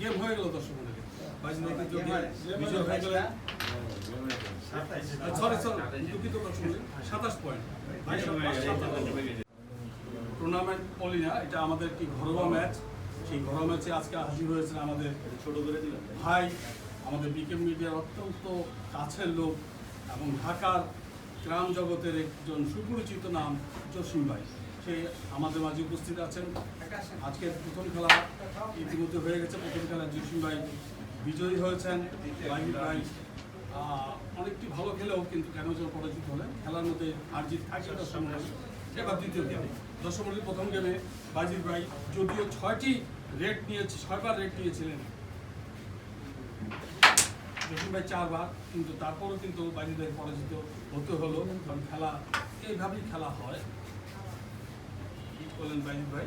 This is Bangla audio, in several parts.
গেম হয়ে গেল দর্শক টুর্নামেন্ট বলি না এটা আমাদের কি ঘরোয়া ম্যাচ সেই ঘরোয়া ম্যাচে আজকে হাজির হয়েছেন আমাদের ছোট করে ভাই আমাদের মিডিয়ার অত্যন্ত কাছের লোক এবং ঢাকার গ্রাম জগতের একজন সুপরিচিত নাম জসিম ভাই। সে আমাদের মাঝে উপস্থিত আছেন। আজকের প্রথম খেলা ইতিমধ্যে হয়ে গেছে। প্রথম খেলা জসিম ভাই বিজয়ী হয়েছেন। অনেকটি ভালো খেলেও কিন্তু কেন যেন পরাজিত হলেন। খেলার মধ্যে আর জিত থাকে দর্শক মন্ডলী এবার দ্বিতীয় গেমে মন্ডলী প্রথম গেমে বাজির ভাই যদিও ছয়টি রেট নিয়েছে ছয়বার রেট নিয়েছিলেন। জসিম ভাই চারবার, কিন্তু তারপরও কিন্তু বাজির ভাই পরাজিত হতে হলো। কারণ খেলা এইভাবেই খেলা হয়। করলেন বাজিদ ভাই।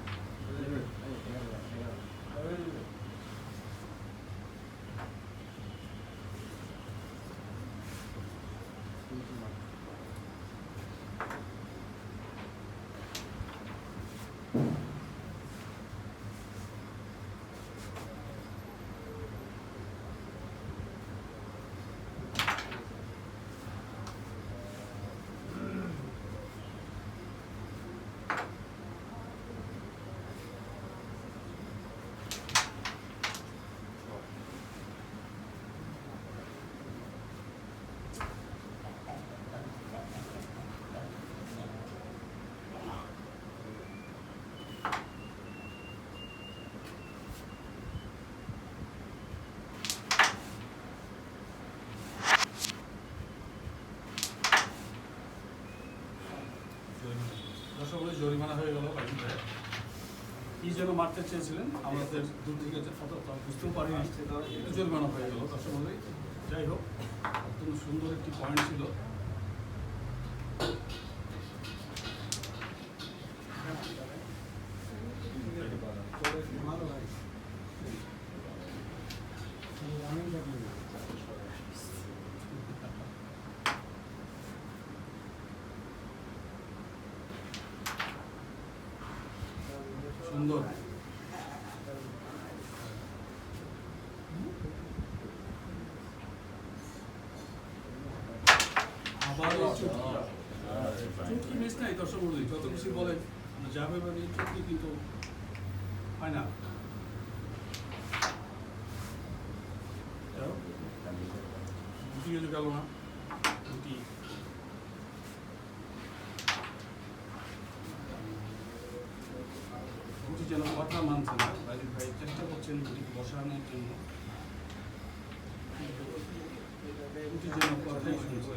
দর্শক বলে জরিমানা হয়ে গেল কি যেন মারতে চেয়েছিলেন? আমাদের দূর থেকে তা বুঝতেও পারিনি। জরিমানা হয়ে গেল তার সঙ্গে যাই হোক, অত্যন্ত সুন্দর একটি পয়েন্ট ছিল সুন্দর আবার চুটকি মিস নাই দর্শক মন্ডলী যত খুশি বলেন যাবে এই চুটকি কিন্তু হয় না? দুটি গেল না? দুটি। দুটি যেন কথা মানছে না রাজীব ভাই চেষ্টা করছেন দুটিকে বসানোর জন্য। দুটি যেন কথাই শুনছে।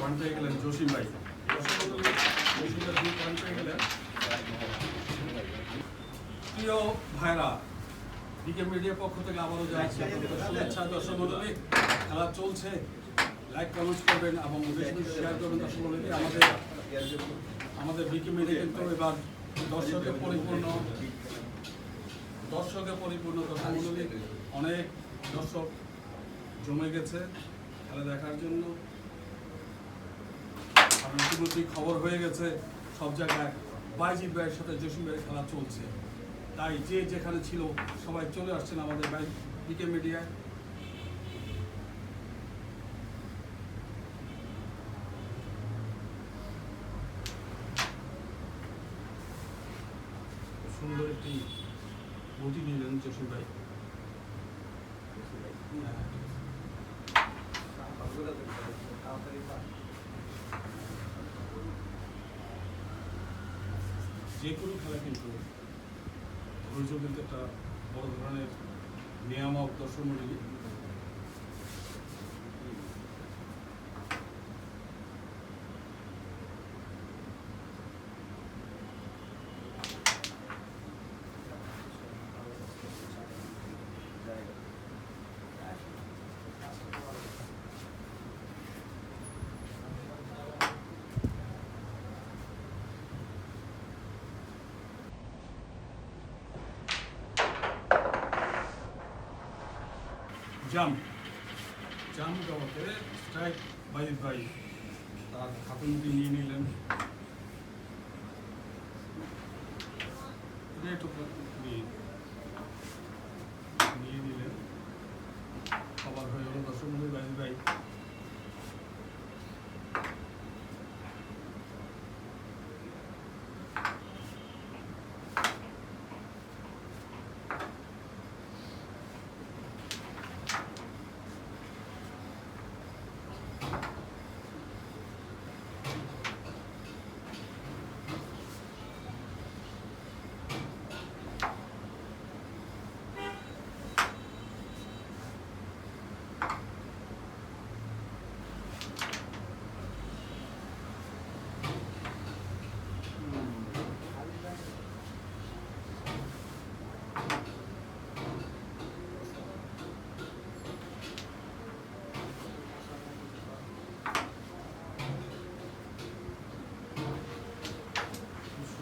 পয়েন্ট পেয়ে গেলেন জসিম ভাই। জসিম দুই গেলেন প্রিয় ভাইরা বিকে মিডিয়ার পক্ষ থেকে আবারও যাচ্ছি শুভেচ্ছা দর্শক মন্ডলী খেলা চলছে। লাইক কমেন্টস করবেন এবং শেয়ার করবেন দর্শক মন্ডলী আমাদের আমাদের বিকে মিডিয়া কিন্তু এবার দর্শকে পরিপূর্ণ দর্শকে পরিপূর্ণ দর্শক মন্ডলী অনেক দর্শক জমে গেছে খেলা দেখার জন্য। ইতিমধ্যেই খবর হয়ে গেছে সব জায়গায় বাইজিৎ ভাইয়ের সাথে জসিম ভাইয়ের খেলা চলছে। তাই যে যেখানে ছিল সবাই চলে আসছেন আমাদের বাই বিকে মিডিয়ায় সুন্দর একটি গতি নিলেন জসিম ভাই। হ্যাঁ। যে কোনো খেলা কিন্তু ধৈর্য কিন্তু একটা বড় ধরনের নিয়ামক দর্শক মন্ডলী জাম জাম জগতে স্ট্রাইক বাইজিৎ ভাই তার মুখে নিয়ে নিলেন। এটা একটু নিয়ে নিয়ে নিলেন খাবার হয়ে গেল দর্শক মন্দির বাইজিৎ ভাই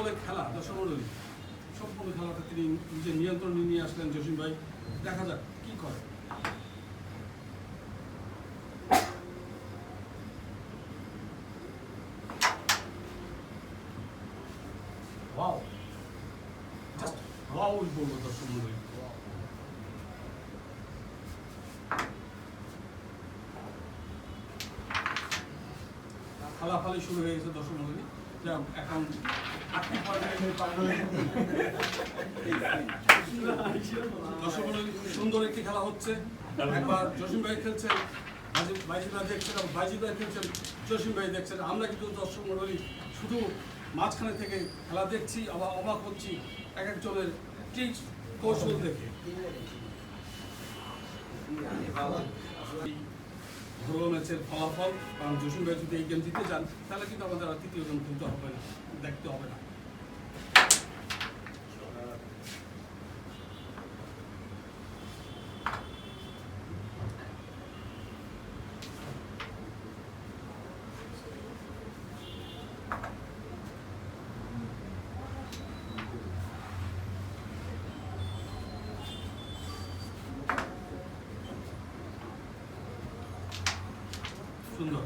বলে খেলা মন্ডলী, সম্পূর্ণ খেলাটা তিনি নিজের নিয়ন্ত্রণে নিয়ে আসলেন জসিম ভাই। দেখা যাক কি করে। ওয়াও ফালাফালি শুরু হয়ে গেছে দর্শক মন্ডলী। যা দর্শক সুন্দর একটি খেলা হচ্ছে। একবার জসিম ভাই খেলছেন বাজি- ভাই দেখছেন, এবং ভাই খেলছেন, জসিম ভাই দেখছেন। আমরা কিন্তু দর্শক মণ্ডলী শুধু মাঝখানে থেকে খেলা দেখছি, আবার অবাক হচ্ছি এক একজনের ট্রিক্স কৌশল দেখে। ঘরোয়া ম্যাচের ফলাফল, কারণ জসিম ভাই যদি এই গেম জিতে যান, তাহলে কিন্তু আমাদের আর তৃতীয় গেম খেলতে হবে না, দেখতে হবে না সুন্দর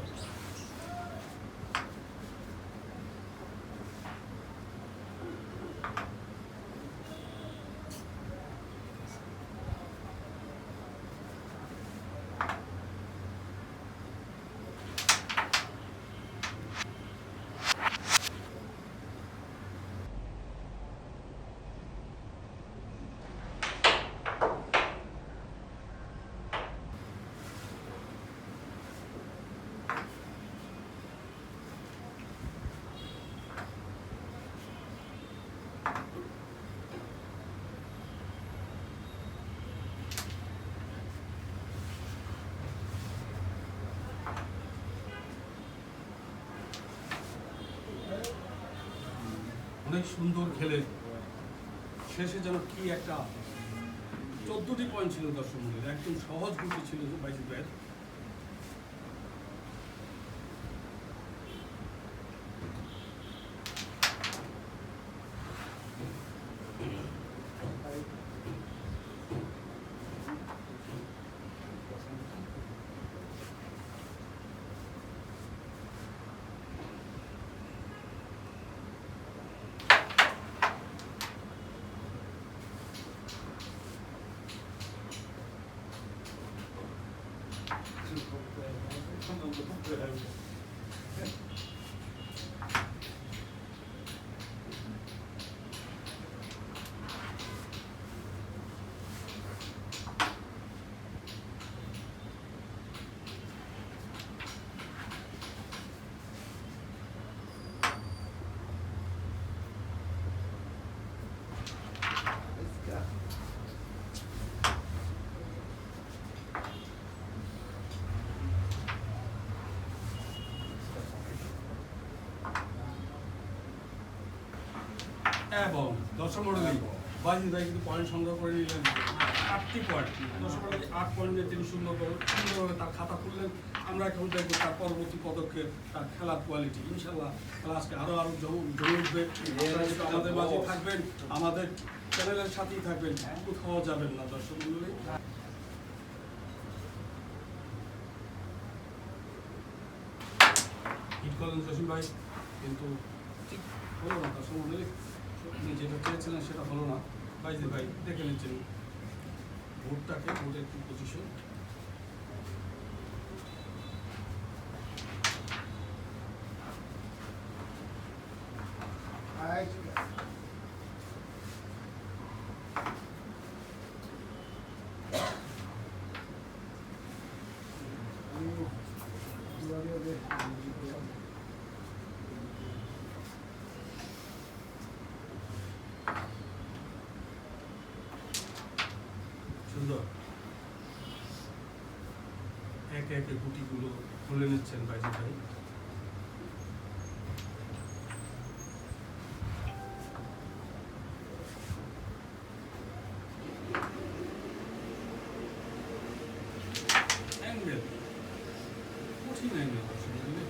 অনেক সুন্দর খেলে শেষে যেন কি একটা চোদ্দটি পয়েন্ট ছিল দর্শক একদম সহজ গুটি ছিল বাইশ ভাইয়ের এবং দর্শক মন্ডলী বাজি ভাই কিন্তু পয়েন্ট সংগ্রহ করে নিলেন আটটি পয়েন্ট মন্ডলী আট পয়েন্ট নিয়ে তিনি সুন্দর করে, সুন্দরভাবে তার খাতা খুললেন। আমরা এখন দেখব তার পরবর্তী পদক্ষেপ, তার খেলার কোয়ালিটি ইনশাল্লাহ খেলা আজকে আরও আরও জমে উঠবে। আমাদের মাঝে থাকবেন, আমাদের চ্যানেলের সাথেই থাকবেন। কোথাও যাবেন না, দর্শক মন্ডলী। হিট কিন্তু ঠিক হলো না, দর্শক যেটা চেয়েছিলেন সেটা হলো না। বাইজি ভাই দেখে নিচ্ছেন। ভোটটাকে ভোটের একটু পজিশন সুন্দর একে একে গুটিগুলো খুলে নিচ্ছেন বাইজি ভাই অ্যাঙ্গেল কঠিন অ্যাঙ্গেল আসলে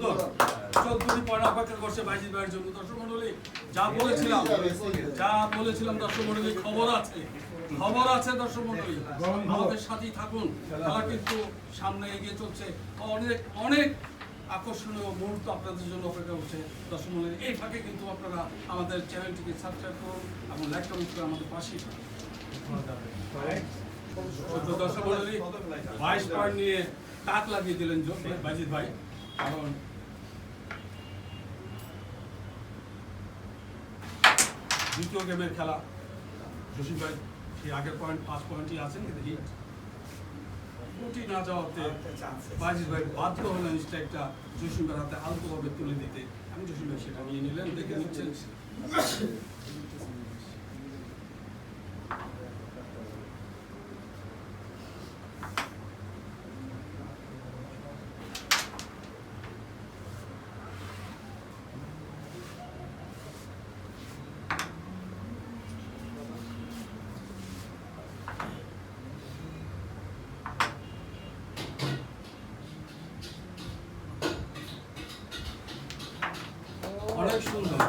সুন্দর। অপেক্ষা করছে বাইজিৎ ভাইয়ের জন্য। দর্শক মন্ডলী যা বলেছিলাম যা বলেছিলাম দর্শক মন্ডলী খবর আছে। খবর আছে দর্শক মন্ডলী আমাদের সাথেই থাকুন। কিন্তু সামনে এগিয়ে চলছে। অনেক অনেক আকর্ষণীয় মুহূর্ত আপনাদের জন্য অপেক্ষা করছে দর্শক মন্ডলী এই ফাঁকে কিন্তু আপনারা আমাদের চ্যানেলটিকে সাবস্ক্রাইব করুন এবং লাইক কমেন্ট করে আমাদের পাশেই থাকুন। দর্শক মন্ডলী বাইশ পয়েন্ট নিয়ে তাক লাগিয়ে দিলেন বাজিত ভাই। কারণ দ্বিতীয় গেমের খেলা। জসিম ভাই সেই আগের পয়েন্ট পাঁচ পয়েন্টই আছেন কিন্তু হিট গুটি না যাওয়াতে বাজিস ভাই বাধ্য হলেন স্ট্রাইকটা জসিম ভাইয়ের হাতে আলতোভাবে তুলে দিতে। আমি জসিম ভাই সেটা নিয়ে নিলেন দেখে নিচ্ছেন। সুন্দর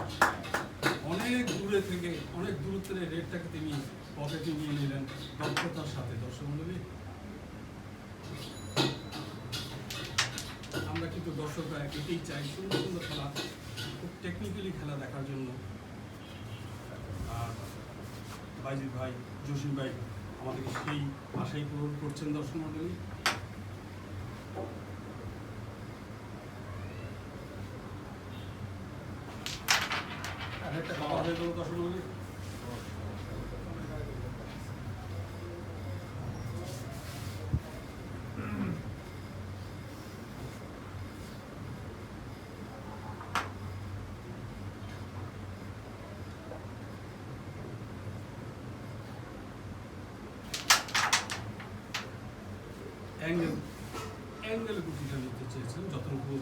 অনেক দূরে থেকে, অনেক দূরত্বের রেটটাকে তিনি পকেটে নিয়ে নিলেন দক্ষতার সাথে, দর্শক মন্ডলী আমরা কিন্তু দর্শকরা এটাই চাই, সুন্দর সুন্দর খেলা, খুব টেকনিক্যালি খেলা দেখার জন্য। আর বাইজিৎ ভাই, জসিম ভাই আমাদেরকে সেই আশাই পূরণ করছেন দর্শক মন্ডলী একটা খাওয়া হয়ে গেল দর্শক মন্ডলী অ্যাঙ্গেল অ্যাঙ্গেল গুটিটা নিতে চেয়েছিলেন যতটুকু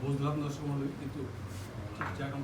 বুঝলাম দর্শক মন্ডলী কিন্তু ঠিক জায়গা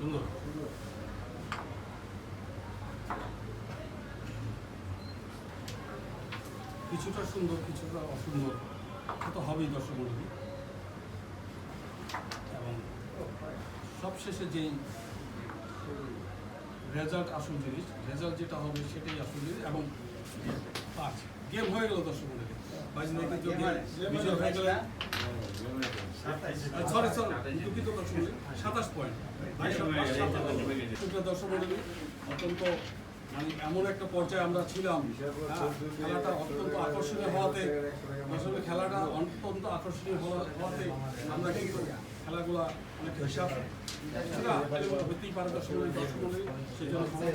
সুন্দর। কিছুটা সুন্দর, কিছুটা অসুন্দর। তো হবেই দর্শক মন্ডলী। এবং সবশেষে যেই রেজাল্ট আসল জিনিস রেজাল্ট যেটা হবে সেটাই আসল জিনিস এবং পাঁচ। গেম হয়ে গেল দর্শক মন্ডলী। হয়ে অত্যন্ত মানে এমন একটা পর্যায়ে আমরা ছিলাম হ্যাঁ, খেলাটা অত্যন্ত আকর্ষণীয় হওয়াতে আসলে খেলাটা অত্যন্ত আকর্ষণীয় হওয়া- হওয়াতে আমরা কিন্তু খেলাগুলা অনেক হিসাব হতেই পারে দর্শক সেই জন্য ক্ষমা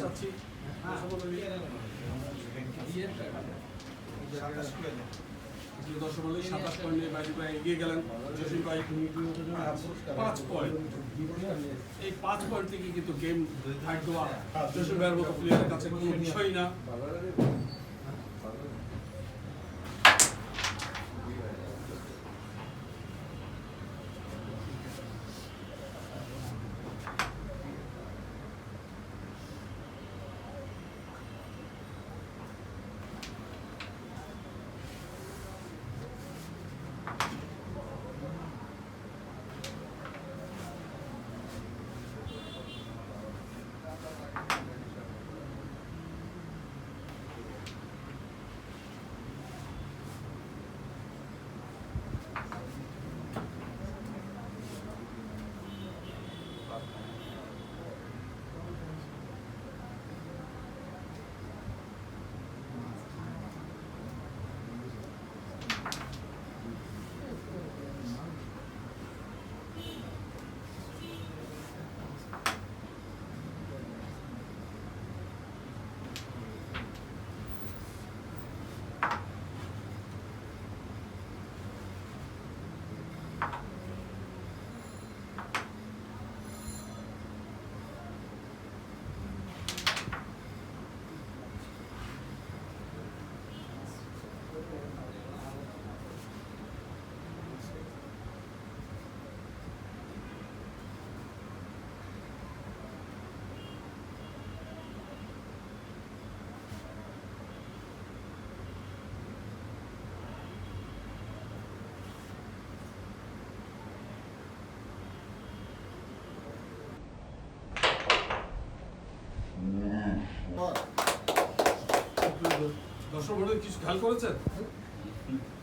মন্ডলী আসলে সাতাশ পয়েন্ট নিয়ে বাইরে ভাই এগিয়ে গেলেন জসিম ভাই। পাঁচ পয়েন্ট। এই পাঁচ পয়েন্ট থেকে কিন্তু গেম থাকতো জসিম ভাইয়ের মতো প্লেয়ারের কাছে কোনো বিষয় না। দর্শক মন্ডলী কিছু খেয়াল করেছেন?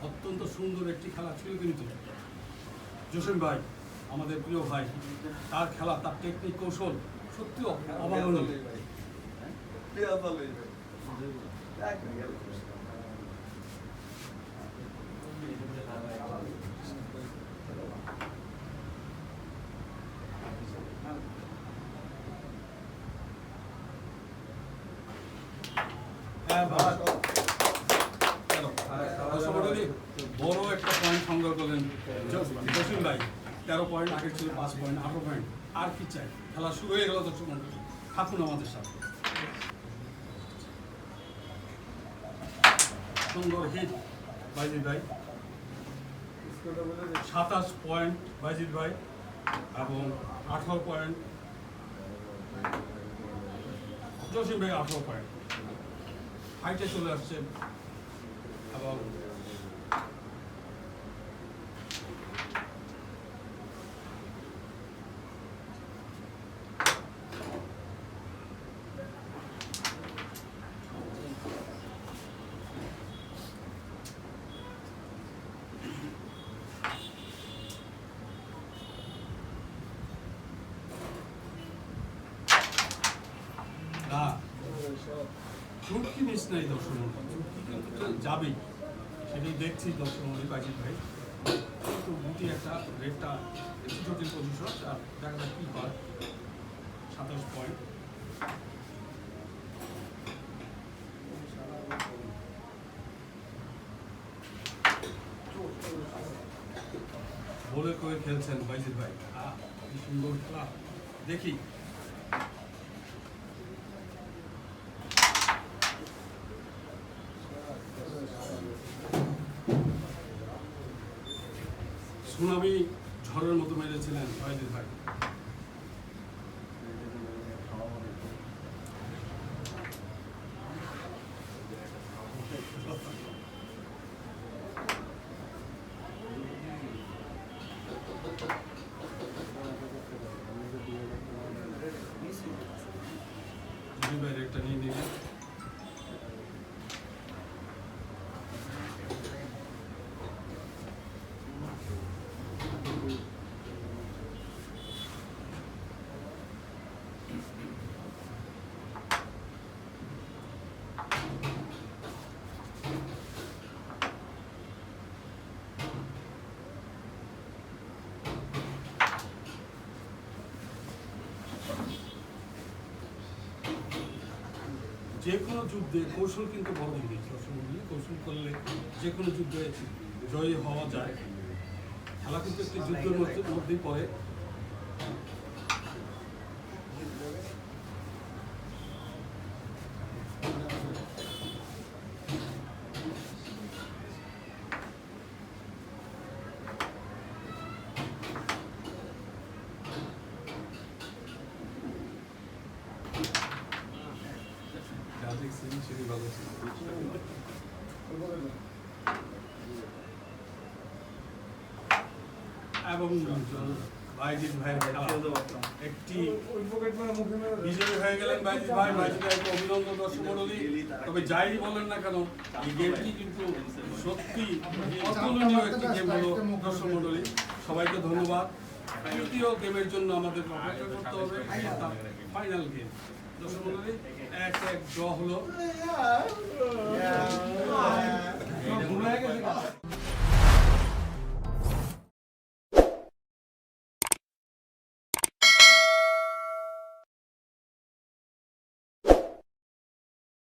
অত্যন্ত সুন্দর একটি খেলা ছিল কিন্তু। জোসেন ভাই আমাদের প্রিয় ভাই তার খেলা তার টেকনিক কৌশল সত্যি অভাবনীয় হ্যাঁ ভাই চলো। দর্শক মণ্ডলী, বড় একটা পয়েন্ট সংগ্রহ করলেন জ- জসিম ভাই তেরো পয়েন্ট আগে ছিল পাঁচ পয়েন্ট আঠারো পয়েন্ট আর কি চাই? খেলা শুরু হয়ে গেল দর্শক মণ্ডলী থাকুন আমাদের সাথে। সুন্দর হিট বাইজিৎ ভাই। সাতাশ পয়েন্ট বাইজিৎ ভাই এবং আঠারো পয়েন্ট জসিম ভাই আঠারো পয়েন্ট হাইটে চলে আসছে এবং না চুটকি মিস নাই। চুটকি কিন্তু যাবেই। সেটাই দেখছি মন্ডলী বাজিত ভাই কিন্তু গুটি একটা রেটটা একটু জটিল পজিশন আর দেখা যাক কী হয়। সাতাশ পয়েন্ট বলে করে খেলছেন বাইজিৎ ভাই। সুন্দর খেলা। দেখি। সুনামি ঝড়ের মতো মেরেছিলেন ভাই ভাইয়ের একটা নিয়ে নিলেন যে কোনো যুদ্ধে কৌশল কিন্তু বড় জিনিস কৌশল কৌশল করলে যে কোনো যুদ্ধে জয়ী হওয়া যায়। খেলা কিন্তু একটি যুদ্ধের মধ্যে পড়ে যা দেখছি সেটি ভালো ছিল এবং বাইজিৎ ভাইয়ের একটি বিজয়ী হয়ে গেলেন বাইজিৎ ভাই বাইজিৎ ভাইকে অভিনন্দন দর্শক মণ্ডলী। তবে যাই বলেন না কেন এই গেমটি কিন্তু সত্যি অতুলনীয় একটি গেম হলো দর্শক মণ্ডলী। সবাইকে ধন্যবাদ। তৃতীয় গেমের জন্য আমাদের অপেক্ষা করতে হবে। ফাইনাল গেম দর্শক মণ্ডলী এক এক ড্র হলো. ঘুরে গেছে।